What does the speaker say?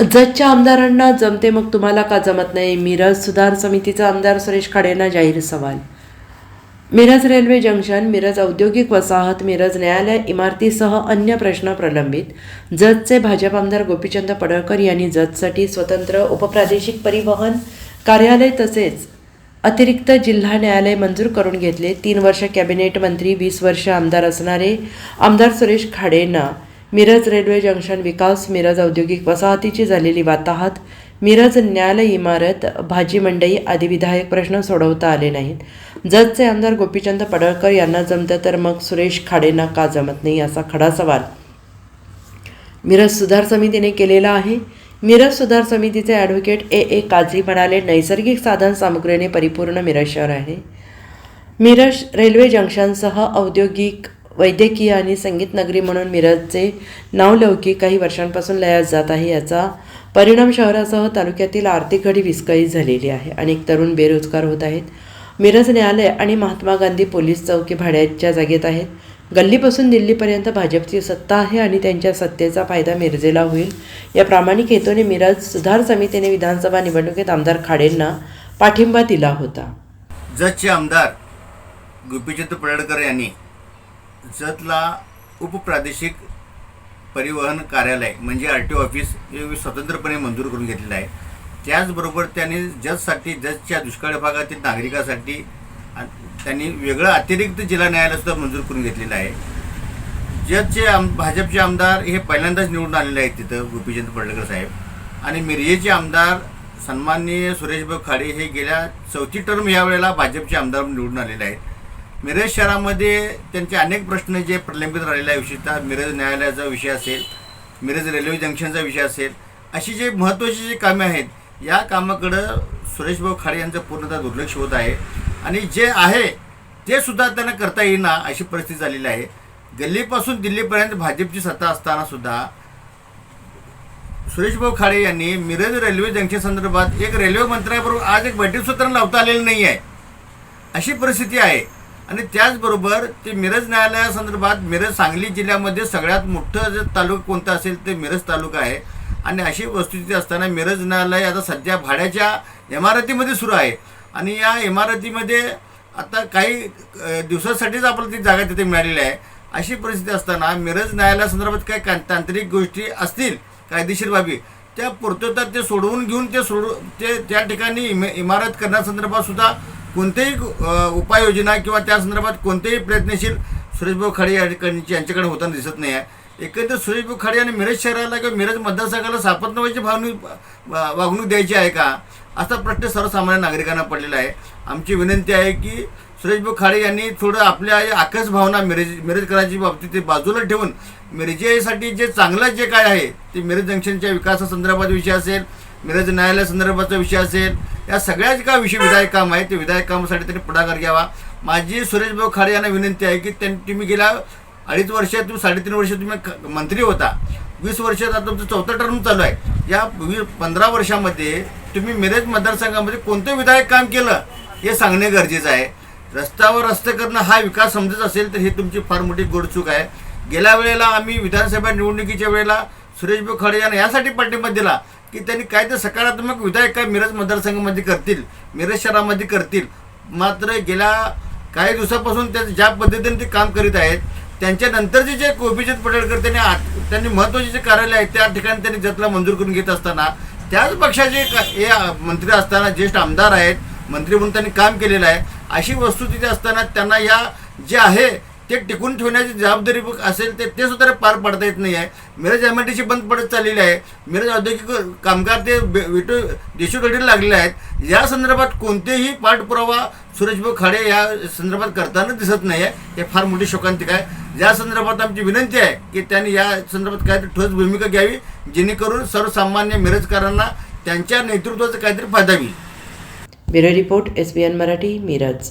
जतच्या आमदारांना जमते मग तुम्हाला का जमत नाही? मिरज सुधार समितीचा आमदार सुरेश खाडेंना जाहीर सवाल. मिरज रेल्वे जंक्शन मिरज औद्योगिक वसाहत मिरज न्यायालय इमारतीसह अन्य प्रश्न प्रलंबित. जतचे भाजप आमदार गोपीचंद पडळकर यांनी जतसाठी स्वतंत्र उपप्रादेशिक परिवहन कार्यालय तसेच अतिरिक्त जिल्हा न्यायालय मंजूर करून घेतले. तीन वर्ष कॅबिनेट मंत्री वीस वर्ष आमदार असणारे आमदार सुरेश खाडेंना मिरज रेल्वे जंक्शन विकास मिरज औद्योगिक वसाहतीची झालेली वाताहत मिरज न्यायालय इमारत भाजी मंडई आदी विधायक प्रश्न सोडवता आले नाहीत. जतचे आमदार गोपीचंद पडळकर यांना जमतं तर मग सुरेश खाडेंना का जमत नाही असा खडा सवाल. मिरज सुधार समितीने केलेला आहे. मिरज सुधार समितीचे ॲडव्होकेट ए. ए. काझी म्हणाले नैसर्गिक साधन सामुग्रीने परिपूर्ण मिरज शहर आहे. मिरज रेल्वे जंक्शनसह औद्योगिक वैद्यकीय आणि संगीत नगरी म्हणून मिरजचे नावलौकिक काही वर्षांपासून लयास जात आहे. याचा परिणाम शहरासह तालुक्यातील आर्थिक घडी विस्कळीत झालेली आहे. अनेक तरुण बेरोजगार होत आहेत. मिरज न्यायालय आणि महात्मा गांधी पोलीस चौकी भाड्याच्या जागेत आहेत. गल्लीपासून दिल्लीपर्यंत भाजपची सत्ता आहे आणि त्यांच्या सत्तेचा फायदा मिरजेला होईल. या प्रामाणिक हेतूने मिरज सुधार समितीने विधानसभा निवडणुकीत आमदार खाडेंना पाठिंबा दिला होता. जतचे आमदार गोपीचंद पडळकर यांनी जतला उपप्रादेशिक परिवहन कार्यालय म्हणजे आर टी ओ ऑफिस हे स्वतंत्रपणे मंजूर करून घेतलेलं आहे. त्याचबरोबर त्यांनी जतसाठी जतच्या दुष्काळ भागातील नागरिकासाठी त्यांनी वेगळं अतिरिक्त जिल्हा न्यायालयसुद्धा मंजूर करून घेतलेलं आहे. जतचे आम भाजपचे आमदार हे पहिल्यांदाच निवडून आलेले आहेत तिथं गोपीचंद पडळकर साहेब. आणि मिरजेचे आमदार सन्माननीय सुरेशभाऊ खाडे हे गेल्या चौथी टर्म यावेळेला भाजपचे आमदार निवडून आलेले आहेत. मिरज शहरामध्ये त्यांचे अनेक प्रश्न जे प्रलंबित राहिलेले आहे विशेषतः मिरज न्यायालयाचा विषय असेल मिरज रेल्वे जंक्शनचा विषय असेल अशी जे महत्त्वाची जी कामे आहेत या कामाकडं सुरेशभाऊ खाडे यांचं पूर्णतः दुर्लक्ष होत आहे. आणि जे आहे ते सुद्धा त्यांना करता येईना अशी परिस्थिती झालेली आहे. गल्लीपासून दिल्लीपर्यंत भाजपची सत्ता असताना सुद्धा सुरेशभाऊ खाडे यांनी मिरज रेल्वे जंक्शन संदर्भात एक रेल्वे मंत्र्याबरोबर आज एक बैठक सूत्र लावता आलेली नाही आहे अशी परिस्थिती आहे. आणि त्याचबरोबर ते मिरज न्यायालयासंदर्भात मिरज सांगली जिल्ह्यामध्ये सगळ्यात मोठं जे तालुका कोणता असेल ते मिरज तालुका आहे. आणि अशी वस्तुस्थिती असताना मिरज न्यायालय आता सध्या भाड्याच्या इमारतीमध्ये सुरू आहे. आणि या इमारतीमध्ये आता काही दिवसासाठीच आपल्याला ती जागा तिथे मिळालेली आहे. अशी परिस्थिती असताना मिरज न्यायालयासंदर्भात काही तांत्रिक गोष्टी असतील कायदेशीर बाबी त्या पूर्तता ते सोडवून घेऊन ते सोडू ते त्या ठिकाणी इम इमारत करण्यासंदर्भात सुद्धा कोणतेही उपाययोजना किंवा त्या संदर्भात कोणतेही प्रयत्नशील सुरेशभाऊ खाडे या यांच्याकडे होताना दिसत नाही आहे. एकंदर सुरेशभाऊ खाडे आणि मिरज शहराला किंवा मिरज मतदारसंघाला सापत्नवाची भावनी वा- वागणूक द्यायची आहे का? असा प्रश्न सर्वसामान्य नागरिकांना पडलेला आहे. आमची विनंती आहे की सुरेशभाऊ खाडे यांनी थोडं आपल्या आकाश आकस भावना मिरज मिरजकरांची बाबतीत ते बाजूला ठेवून मिरजेसाठी जे चांगलं जे काय आहे ते मिरज जंक्शनच्या विकासासंदर्भात विषय असेल मिरज न्यायालय संदर्भाचा विषय असेल या सगळ्या जे विषय विधायक काम आहे ते विधायक कामासाठी त्यांनी पुढाकार घ्यावा. माझी सुरेशभाऊ खाडे यांना विनंती आहे की त्यांनी तुम्ही गेल्या अडीच वर्षात तुम्ही साडेतीन वर्ष तुम्ही मंत्री होता. वीस वर्षात आता तुमचं चौथा टर्म चालू आहे. या वी पंधरा वर्षामध्ये तुम्ही मिरज मतदारसंघामध्ये कोणतं विधायक काम केलं हे सांगणे गरजेचं आहे. रस्त्यावर रस्ते करणं हा विकास समजत असेल तर ही तुमची फार मोठी गोडचूक आहे. गेल्या वेळेला आम्ही विधानसभा निवडणुकीच्या वेळेला सुरेशभाऊ खडे यांना यासाठी पाठिंबा दिला. की त्यांनी काय तर सकारात्मक विधायक काय मिरज मतदारसंघामध्ये करतील मिरज शहरामध्ये करतील. मात्र गेल्या काही दिवसापासून त्या ज्या पद्धतीने ते काम करीत आहेत त्यांच्यानंतरचे जे गोपीचंद पटेलकर त्यांनी आत- त्यांनी महत्त्वाचे जे कार्यालय आहेत त्या ठिकाणी त्यांनी जतला मंजूर करून घेत असताना त्याच पक्षाचे का- हे मंत्री असताना ज्येष्ठ आमदार आहेत मंत्री म्हणून त्यांनी काम केलेलं आहे. अशी वस्तुस्थिती असताना त्यांना या जे आहे ते टिकून ठेवण्याची जबाबदारी असेल ते ते सुद्धा पार पाडता येत नाही आहे. Miraj M I T C बंद पडत चाललेली आहे. मिरज औद्योगिक कामगार ते विटो देशोघडीला लागलेले आहेत. या संदर्भात कोणतेही पाठपुरावा सुरेशभाऊ खाडे या संदर्भात करताना दिसत नाही आहे. हे फार मोठी शोकांतिक आहे. या संदर्भात आमची विनंती आहे की त्यांनी या संदर्भात काहीतरी ठोस भूमिका घ्यावी जेणेकरून सर्वसामान्य मिरजकरांना त्यांच्या नेतृत्वाचा काहीतरी फायदा होईल. Bureau report S B N Marathi Miraj.